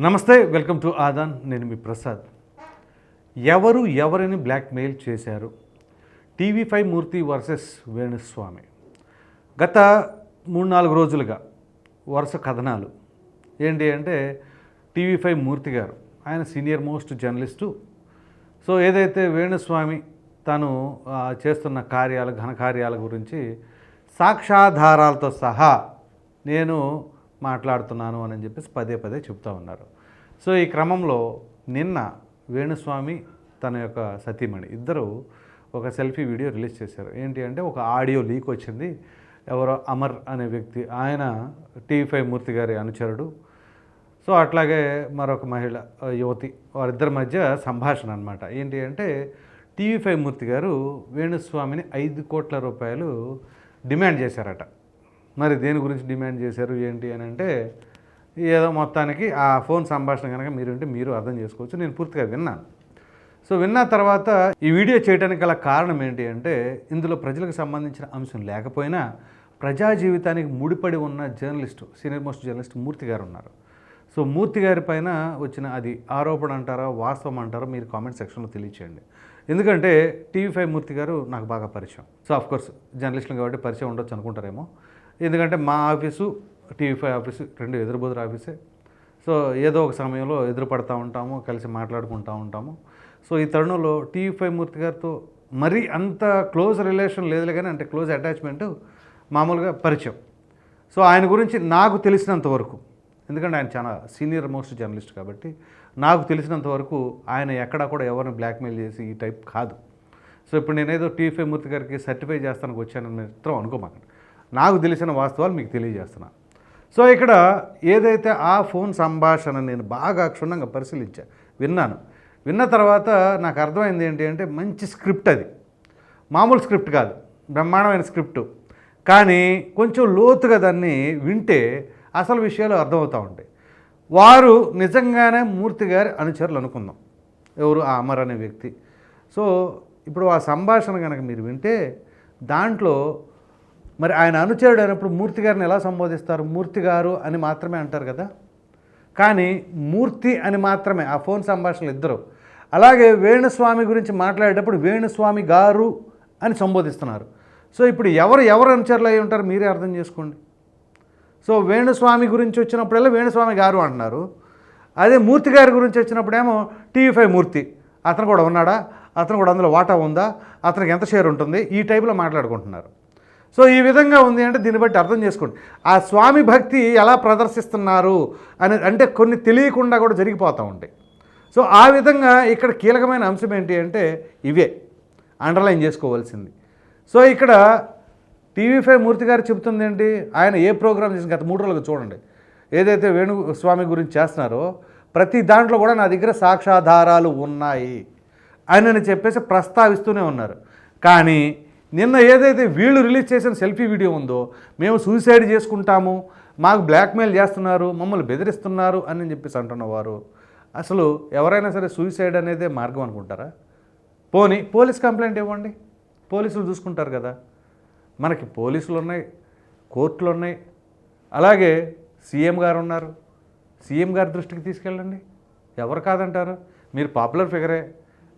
నమస్తే welcome to Aadan. నేను మీ ప్రసాద్. ఎవరు ఎవరిని బ్లాక్మెయిల్ చేశారు? TV five Murthy versus Venuswamy. గత మూడు నాలుగు రోజులుగా వరుస కథనాలు. ఏంటి అంటే టీవీ ఫైవ్ మూర్తి గారు ఆయన సీనియర్ మోస్ట్ జర్నలిస్టు. సో ఏదైతే వేణుస్వామి తను చేస్తున్న చేస్తున్న ఘన ఘనకార్యాల గురించి సాక్ష్యాధారాలతో సహా నేను మాట్లాడుతున్నాను అని చెప్పేసి పదే పదే చెప్తా ఉన్నారు. సో ఈ క్రమంలో నిన్న వేణుస్వామి తన యొక్క సతీమణి ఇద్దరు ఒక సెల్ఫీ వీడియో రిలీజ్ చేశారు. ఏంటి అంటే ఒక ఆడియో లీక్ వచ్చింది. ఎవరో అమర్ అనే వ్యక్తి ఆయన టీవీ ఫైవ్ మూర్తి గారి అనుచరుడు. సో అట్లాగే మరొక మహిళ యువతి వారిద్దరి మధ్య సంభాషణ అనమాట ఏంటి అంటే టీవీ ఫైవ్ మూర్తి గారు వేణుస్వామిని ఐదు కోట్ల రూపాయలు డిమాండ్ చేశారట. మరి దేని గురించి డిమాండ్ చేశారు ఏంటి అని అంటే ఏదో మొత్తానికి ఆ ఫోన్ సంభాషణ కనుక మీరు ఉంటే మీరు అర్థం చేసుకోవచ్చు. నేను పూర్తిగా విన్నాను. సో విన్న తర్వాత ఈ వీడియో చేయడానికి గల కారణం ఏంటి అంటే ఇందులో ప్రజలకు సంబంధించిన అంశం లేకపోయినా ప్రజా జీవితానికి ముడిపడి ఉన్న journalist senior most journalist Murthy గారు ఉన్నారు. సో మూర్తి గారి పైన వచ్చిన అది ఆరోపణ అంటారా వాస్తవం అంటారా మీరు కామెంట్ సెక్షన్లో తెలియచేయండి. ఎందుకంటే టీవీ ఫైవ్ మూర్తి గారు నాకు బాగా పరిచయం. సో అఫ్కోర్స్ జర్నలిస్టులు కాబట్టి పరిచయం ఉండొచ్చు అనుకుంటారేమో. ఎందుకంటే మా ఆఫీసు టీవీ ఫైవ్ ఆఫీసు రెండు ఎదురుబోదురు ఆఫీసే. సో ఏదో ఒక సమయంలో ఎదురుపడతా ఉంటాము కలిసి మాట్లాడుకుంటూ ఉంటాము. సో ఈ తరుణంలో టీవీ ఫైవ్ మూర్తి గారితో మరీ అంత క్లోజ్ రిలేషన్ లేదులే కానీ అంటే క్లోజ్ అటాచ్మెంట్ మామూలుగా పరిచయం. సో ఆయన గురించి నాకు తెలిసినంత వరకు ఎందుకంటే ఆయన చాలా సీనియర్ మోస్ట్ జర్నలిస్ట్ కాబట్టి నాకు తెలిసినంత వరకు ఆయన ఎక్కడా కూడా ఎవరిని బ్లాక్మెయిల్ చేసి ఈ టైప్ కాదు. సో ఇప్పుడు నేనేదో టీఫై ఫైవ్ మూర్తి గారికి సర్టిఫై చేస్తానికి వచ్చానని మాత్రం అనుకోమాకండి. నాకు తెలిసిన వాస్తవాలు మీకు తెలియజేస్తున్నాను సో ఇక్కడ ఏదైతే ఆ ఫోన్ సంభాషణ నేను బాగా క్షుణ్ణంగా పరిశీలించా విన్నాను. విన్న తర్వాత నాకు అర్థమైంది ఏంటి అంటే మంచి స్క్రిప్ట్ అది. మామూలు స్క్రిప్ట్ కాదు బ్రహ్మాండమైన స్క్రిప్ట్. కానీ కొంచెం లోతుగా దాన్ని వింటే అసలు విషయాలు అర్థమవుతూ ఉంటాయి. వారు నిజంగానే మూర్తి గారి అనుచరులు అనుకుందాం. ఎవరు ఆ అమర్ అనే వ్యక్తి. సో ఇప్పుడు ఆ సంభాషణ కనుక మీరు వింటే దాంట్లో మరి ఆయన అనుచరుడు అయినప్పుడు మూర్తి గారిని ఎలా సంబోధిస్తారు? మూర్తి గారు అని మాత్రమే అంటారు కదా? కానీ మూర్తి అని మాత్రమే ఆ ఫోన్ సంభాషణలు ఇద్దరు. అలాగే వేణుస్వామి గురించి మాట్లాడేటప్పుడు వేణుస్వామి గారు అని సంబోధిస్తున్నారు. సో ఇప్పుడు ఎవరు ఎవరు అనుచరులు అయి ఉంటారు? మీరే అర్థం చేసుకోండి. సో వేణుస్వామి గురించి వచ్చినప్పుడల్లా వేణుస్వామి గారు అంటున్నారు. అదే మూర్తి గారి గురించి వచ్చినప్పుడేమో టీవీ ఫైవ్ మూర్తి. అతను కూడా ఉన్నాడా? అతను కూడా అందులో వాటా ఉందా? అతనికి ఎంత షేర్ ఉంటుంది? ఈ టైప్లో మాట్లాడుకుంటున్నారు. సో ఈ విధంగా ఉంది అంటే దీన్ని బట్టి అర్థం చేసుకోండి. ఆ స్వామి భక్తి ఎలా ప్రదర్శిస్తున్నారు అని అంటే కొన్ని తెలియకుండా కూడా జరిగిపోతూ ఉంటాయి. సో ఆ విధంగా ఇక్కడ కీలకమైన అంశం ఏంటి అంటే ఇవే అండర్లైన్ చేసుకోవాల్సింది. సో ఇక్కడ టీవీ ఫైవ్ మూర్తి గారు చెబుతుంది ఏంటి? ఆయన ఏ ప్రోగ్రామ్ చేసిన గత మూడు రోజులకు చూడండి. ఏదైతే వేణు స్వామి గురించి చేస్తున్నారో ప్రతి దాంట్లో కూడా నా దగ్గర సాక్ష్యాధారాలు ఉన్నాయి అని చెప్పేసి ప్రస్తావిస్తూనే ఉన్నారు. కానీ నిన్న ఏదైతే వీళ్ళు రిలీజ్ చేసిన సెల్ఫీ వీడియో ఉందో మేము సూసైడ్ చేసుకుంటాము మాకు బ్లాక్మెయిల్ చేస్తున్నారు మమ్మల్ని బెదిరిస్తున్నారు అని చెప్పేసి అంటున్నవారు. అసలు ఎవరైనా సరే సూసైడ్ అనేదే మార్గం అనుకుంటారా? పోనీ పోలీస్ కంప్లైంట్ ఇవ్వండి. పోలీసులు చూసుకుంటారు కదా. మనకి పోలీసులు ఉన్నాయి కోర్టులు ఉన్నాయి. అలాగే సీఎం గారు ఉన్నారు. సీఎం గారి దృష్టికి తీసుకెళ్ళండి. ఎవరు కాదంటారు? మీరు పాపులర్ ఫిగరే.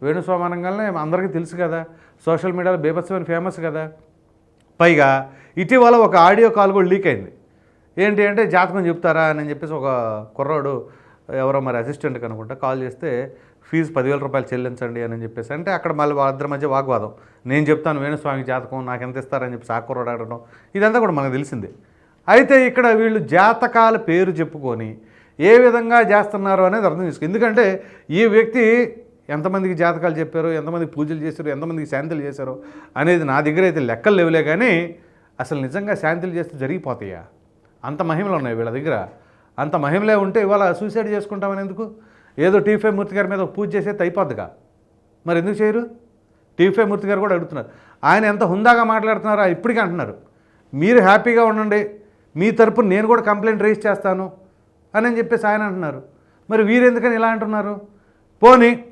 వేణుస్వామి అనగానే అందరికీ తెలుసు కదా. సోషల్ మీడియాలో బేభత్సమైన ఫేమస్ కదా. పైగా ఇటీవల ఒక ఆడియో కాల్ కూడా లీక్ అయింది. ఏంటి అంటే జాతకం చెప్తారా అని చెప్పేసి ఒక కుర్రాడు ఎవరో మరి అసిస్టెంట్ కనుకుంటా కాల్ చేస్తే ఫీజు పదివేల రూపాయలు చెల్లించండి అని చెప్పేసి అంటే అక్కడ మళ్ళీ వాళ్ళిద్దరి మధ్య వాగ్వాదం. నేను చెప్తాను వేణుస్వామి జాతకం నాకు ఎంత ఇస్తారని చెప్పి ఆ అడగడం ఇదంతా కూడా మనకు తెలిసిందే. అయితే ఇక్కడ వీళ్ళు జాతకాల పేరు చెప్పుకొని ఏ విధంగా చేస్తున్నారు అనేది అర్థం చేసుకో ఎందుకంటే ఈ వ్యక్తి ఎంతమందికి జాతకాలు చెప్పారు ఎంతమందికి పూజలు చేశారు ఎంతమందికి శాంతులు చేశారు అనేది నా దగ్గర అయితే లెక్కలు లేవులే కానీ అసలు నిజంగా శాంతులు చేస్తే జరిగిపోతాయా? అంత మహిమలు ఉన్నాయి వీళ్ళ దగ్గర. అంత మహిమలే ఉంటే ఇవాళ సూసైడ్ చేసుకుంటామని ఎందుకు? ఏదో టీఫై మూర్తి గారి మీద పూజ చేసేది అయిపోద్దిగా. మరి ఎందుకు చేయరు? టీఫై మూర్తి గారు కూడా అడుగుతున్నారు. ఆయన ఎంత హుందాగా మాట్లాడుతున్నారో ఇప్పటికీ అంటున్నారు. మీరు హ్యాపీగా ఉండండి. మీ తరపున నేను కూడా కంప్లైంట్ రేజ్ చేస్తాను అని చెప్పేసి ఆయన అంటున్నారు. మరి వీరెందుకని ఇలా అంటున్నారు? పోనీ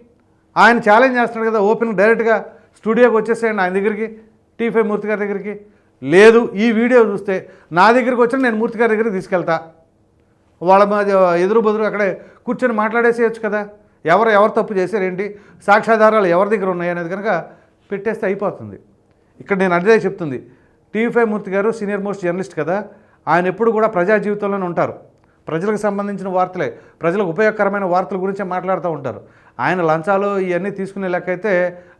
ఆయన ఛాలెంజ్ చేస్తున్నాడు కదా ఓపెన్ డైరెక్ట్గా స్టూడియోకి వచ్చేసేయండి ఆయన దగ్గరికి టీ ఫైవ్ మూర్తి గారి దగ్గరికి. లేదు ఈ వీడియో చూస్తే నా దగ్గరికి వచ్చిన నేను మూర్తి గారి దగ్గరికి తీసుకెళ్తా. వాళ్ళ మధ్య ఎదురు బదురు అక్కడే కూర్చొని మాట్లాడేసేయచ్చు కదా. ఎవరు ఎవరు తప్పు చేశారు ఏంటి సాక్ష్యాధారాలు ఎవరి దగ్గర ఉన్నాయి అనేది కనుక పెట్టేస్తే అయిపోతుంది. ఇక్కడ నేను అదే చెప్తుంది. టీవీ ఫైవ్ మూర్తి గారు సీనియర్ మోస్ట్ జర్నలిస్ట్ కదా. ఆయన ఎప్పుడు కూడా ప్రజా జీవితంలోనే ఉంటారు. ప్రజలకు సంబంధించిన వార్తలే. ప్రజలకు ఉపయోగకరమైన వార్తల గురించే మాట్లాడుతూ ఉంటారు. ఆయన లంచాలు ఇవన్నీ తీసుకునే లెక్క అయితే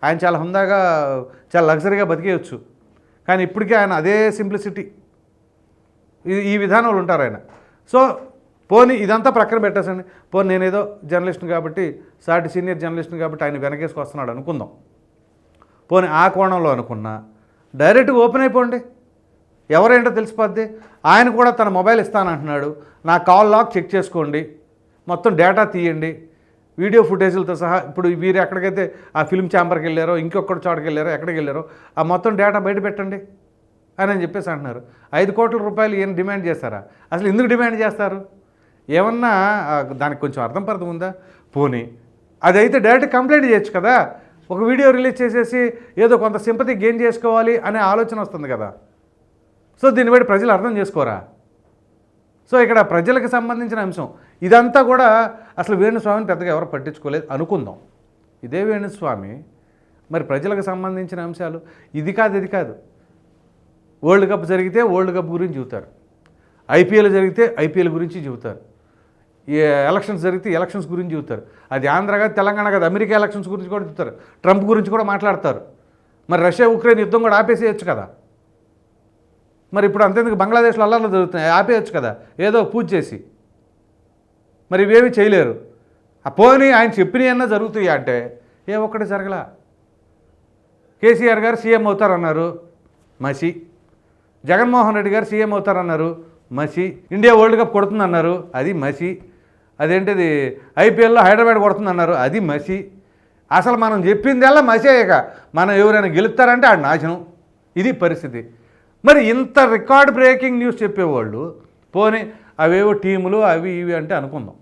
ఆయన చాలా హుందాగా చాలా లగ్జరీగా బతికేయచ్చు. కానీ ఇప్పటికీ ఆయన అదే సింప్లిసిటీ. ఈ విధానంలో ఉంటారు ఆయన. సో పోనీ ఇదంతా ప్రక్కన పెట్టేసండి. పోనీ నేనేదో జర్నలిస్ట్ని కాబట్టి సాటి సీనియర్ జర్నలిస్ట్ని కాబట్టి ఆయన వెనకేసుకొస్తున్నాడు అనుకుందాం. పోనీ ఆ కోణంలో అనుకున్నా డైరెక్ట్గా ఓపెన్ అయిపోండి. ఎవరేంటో తెలిసిపోద్ది? ఆయన కూడా తన మొబైల్ ఇస్తానంటున్నాడు. నా కాల్ లాక్ చెక్ చేసుకోండి. మొత్తం డేటా తీయండి. వీడియో ఫుటేజీలతో సహా ఇప్పుడు వీరు ఎక్కడికైతే ఆ ఫిల్మ్ ఛాంబర్కి వెళ్ళారో ఇంకొకటి చోటకి వెళ్ళారో ఎక్కడికి వెళ్ళారో ఆ మొత్తం డేటా బయట పెట్టండి అని అని చెప్పేసి అంటున్నారు. ఐదు కోట్ల రూపాయలు ఏం డిమాండ్ చేస్తారా అసలు ఎందుకు డిమాండ్ చేస్తారు? ఏమన్నా దానికి కొంచెం అర్థం పర్థం ఉందా? పోనీ. అదైతే డైరెక్ట్ కంప్లైంట్ చేయొచ్చు కదా. ఒక వీడియో రిలీజ్ చేసేసి ఏదో కొంత సింపతి గెయిన్ చేసుకోవాలి అనే ఆలోచన వస్తుంది కదా. సో దీన్ని బట్టి ప్రజలు అర్థం చేసుకోరా? సో ఇక్కడ ప్రజలకు సంబంధించిన అంశం. ఇదంతా కూడా అసలు వేణుస్వామిని పెద్దగా ఎవరు పట్టించుకోలేదు. అనుకుందాం. ఇదే వేణుస్వామి మరి ప్రజలకు సంబంధించిన అంశాలు. ఇది కాదు ఇది కాదు. వరల్డ్ కప్ జరిగితే వరల్డ్ కప్ గురించి చెబుతారు. ఐపీఎల్ జరిగితే ఐపీఎల్ గురించి చెబుతారు. ఎలక్షన్స్ జరిగితే ఎలక్షన్స్ గురించి చెబుతారు. అది ఆంధ్ర కాదు తెలంగాణ కాదు అమెరికా ఎలక్షన్స్ గురించి కూడా చెబుతారు. ట్రంప్ గురించి కూడా మాట్లాడతారు. మరి రష్యా ఉక్రెయిన్ యుద్ధం కూడా ఆపేసేయచ్చు కదా? మరి ఇప్పుడు అంతేందుకు బంగ్లాదేశ్లో అల్లర్లు జరుగుతున్నాయి ఆపేయచ్చు కదా. ఏదో పూజ చేసి. మరి ఇవేమీ చేయలేరు. ఆ పోనీ ఆయన చెప్పినవన్నా జరుగుతాయి అంటే ఏ ఒక్కటి జరగలా. కేసీఆర్ గారు సీఎం అవుతారన్నారు మసి. జగన్మోహన్ రెడ్డి గారు సీఎం అవుతారన్నారు మసి. ఇండియా వరల్డ్ కప్ కొడుతుందన్నారు అది మసి. అదేంటిది ఐపీఎల్లో హైదరాబాద్ కొడుతుందన్నారు అది మసి. అసలు మనం చెప్పిందల్లా మసేయక మనం ఎవరైనా గెలుస్తారంటే ఆ నాశనం. ఇది పరిస్థితి. మరి ఇంత రికార్డ్ బ్రేకింగ్ న్యూస్ చెప్పేవాళ్ళు పోనీ అవేవో టీములు అవి ఇవి అంటే అనుకుందాం.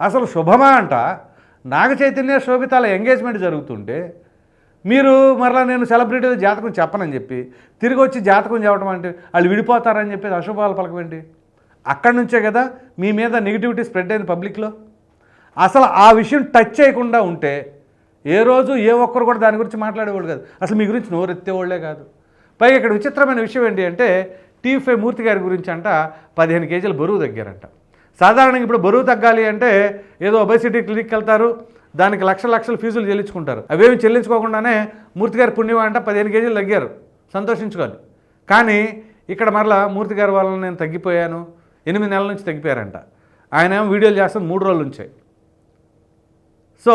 అసలు శుభమా అంట? నాగ చైతన్య శోభితాల ఎంగేజ్మెంట్ జరుగుతుంటే మీరు మరలా నేను సెలబ్రిటీల జాతకం చెప్పనని చెప్పి తిరిగి వచ్చి జాతకం చెప్పడం అంటే వాళ్ళు విడిపోతారని చెప్పి అశుభాలు పలకమేంటి అక్కడి నుంచే కదా మీ మీద నెగిటివిటీ స్ప్రెడ్ అయింది పబ్లిక్లో? అసలు ఆ విషయం టచ్ చేయకుండా ఉంటే ఏ రోజు ఏ ఒక్కరు కూడా దాని గురించి మాట్లాడేవాళ్ళు కాదు. అసలు మీ గురించి నోరెత్తేవాళ్ళే కాదు. పైగా ఇక్కడ విచిత్రమైన విషయం ఏంటి అంటే టీవీ ఫైవ్ మూర్తి గారి గురించి అంట పదిహేను కేజీలు బరువు తగ్గారంట. సాధారణంగా ఇప్పుడు బరువు తగ్గాలి అంటే ఏదో ఒబెసిటీ క్లినిక్కి వెళ్తారు దానికి లక్షల లక్షల ఫీజులు చెల్లించుకుంటారు. అవేమి చెల్లించుకోకుండానే మూర్తి గారి పుణ్యం అంట పదిహేను కేజీలు తగ్గారు. సంతోషించుకోవాలి కానీ ఇక్కడ మరలా మూర్తి గారి వల్ల నేను తగ్గిపోయాను ఎనిమిది నెలల నుంచి తగ్గిపోయారంట. ఆయన ఏమో వీడియోలు చేస్తాను మూడు రోజుల నుంచే. సో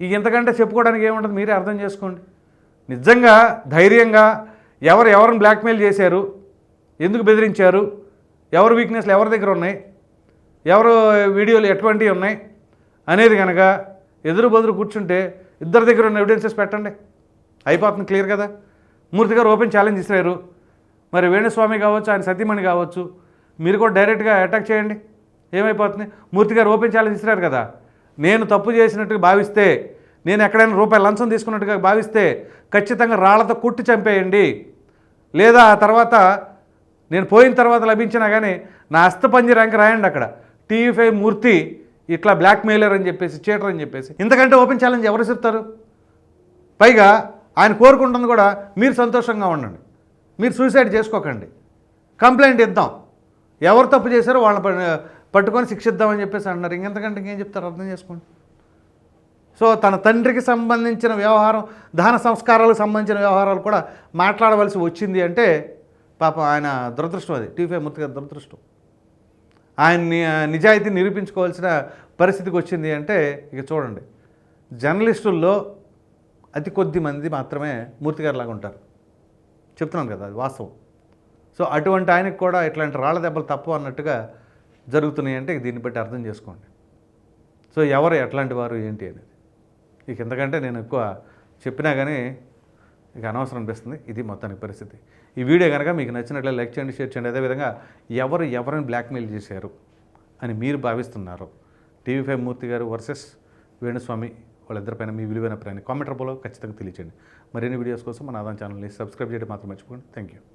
ఇంతకంటే చెప్పుకోవడానికి ఏముంటుంది? మీరే అర్థం చేసుకోండి. నిజంగా ధైర్యంగా ఎవరు ఎవరిని బ్లాక్మెయిల్ చేశారు? ఎందుకు బెదిరించారు? ఎవరు వీక్నెస్లు ఎవరి దగ్గర ఉన్నాయి? ఎవరు వీడియోలు ఎటువంటివి ఉన్నాయి? అనేది కనుక ఎదురు బదురు కూర్చుంటే ఇద్దరి దగ్గర ఉన్న ఎవిడెన్సెస్ పెట్టండి. అయిపోతుంది క్లియర్ కదా? మూర్తి గారు ఓపెన్ ఛాలెంజ్ ఇస్తారు మరి వేణుస్వామి కావచ్చు ఆయన సతీమణి కావచ్చు మీరు కూడా డైరెక్ట్గా అటాక్ చేయండి. ఏమైపోతుంది? మూర్తి గారు ఓపెన్ ఛాలెంజ్ ఇస్తారు కదా? నేను తప్పు చేసినట్టుగా భావిస్తే నేను ఎక్కడైనా రూపాయి లంచం తీసుకున్నట్టుగా భావిస్తే ఖచ్చితంగా రాళ్ళతో కుట్టి చంపేయండి. లేదా ఆ తర్వాత నేను పోయిన తర్వాత లభించినా కానీ నా అస్తపంజి ర్యాంక్ రాయండి అక్కడ. టీవీ ఫైవ్ మూర్తి ఇట్లా బ్లాక్మెయిలర్ అని చెప్పేసి చీటర్ అని చెప్పేసి. ఇంతకంటే ఓపెన్ ఛాలెంజ్ ఎవరు చెప్తారు? పైగా ఆయన కోరుకుంటుంది కూడా మీరు సంతోషంగా ఉండండి. మీరు సూసైడ్ చేసుకోకండి. కంప్లైంట్ ఇద్దాం. ఎవరు తప్పు చేశారో వాళ్ళని పట్టుకొని శిక్షిద్దామని చెప్పేసి అంటున్నారు. ఇంకెంతకంటే ఇంకేం చెప్తారు? అర్థం చేసుకోండి. సో తన తండ్రికి సంబంధించిన వ్యవహారం దాన సంస్కారాలకు సంబంధించిన వ్యవహారాలు కూడా మాట్లాడవలసి వచ్చింది అంటే పాపం ఆయన దురదృష్టం అది. టీవీ మూర్తి గారి దురదృష్టం. ఆయన్ని నిజాయితీ నిరూపించుకోవాల్సిన పరిస్థితికి వచ్చింది అంటే ఇక చూడండి. జర్నలిస్టుల్లో అతి కొద్ది మంది మాత్రమే మూర్తి లాగా ఉంటారు. చెప్తున్నాను కదా అది వాస్తవం. సో అటువంటి ఆయనకు కూడా ఇట్లాంటి రాళ్ళ దెబ్బలు తప్పు అన్నట్టుగా జరుగుతున్నాయి అంటే దీన్ని బట్టి అర్థం చేసుకోండి. సో ఎవరు ఎట్లాంటి వారు ఏంటి అనేది. ఇక ఎందుకంటే నేను ఎక్కువ చెప్పినా కానీ ఇక అనవసరం అనిపిస్తుంది. ఇది మొత్తానికి పరిస్థితి. ఈ వీడియో కనుక మీకు నచ్చినట్లే లైక్ చేయండి షేర్ చేయండి. అదేవిధంగా ఎవరు ఎవరిని బ్లాక్మెయిల్ చేశారు అని మీరు భావిస్తున్నారు. టీవీ ఫైవ్ మూర్తి గారు వర్సెస్ వేణుస్వామి వాళ్ళిద్దరిపైన మీ విలువైన ప్రయాణి కామెంట్ రూపంలో ఖచ్చితంగా తెలియచేయండి. మరిన్ని వీడియోస్ కోసం మన ఆదాం ఛానల్ని సబ్స్క్రైబ్ చేయడం మాత్రం మర్చిపోండి థ్యాంక్ యూ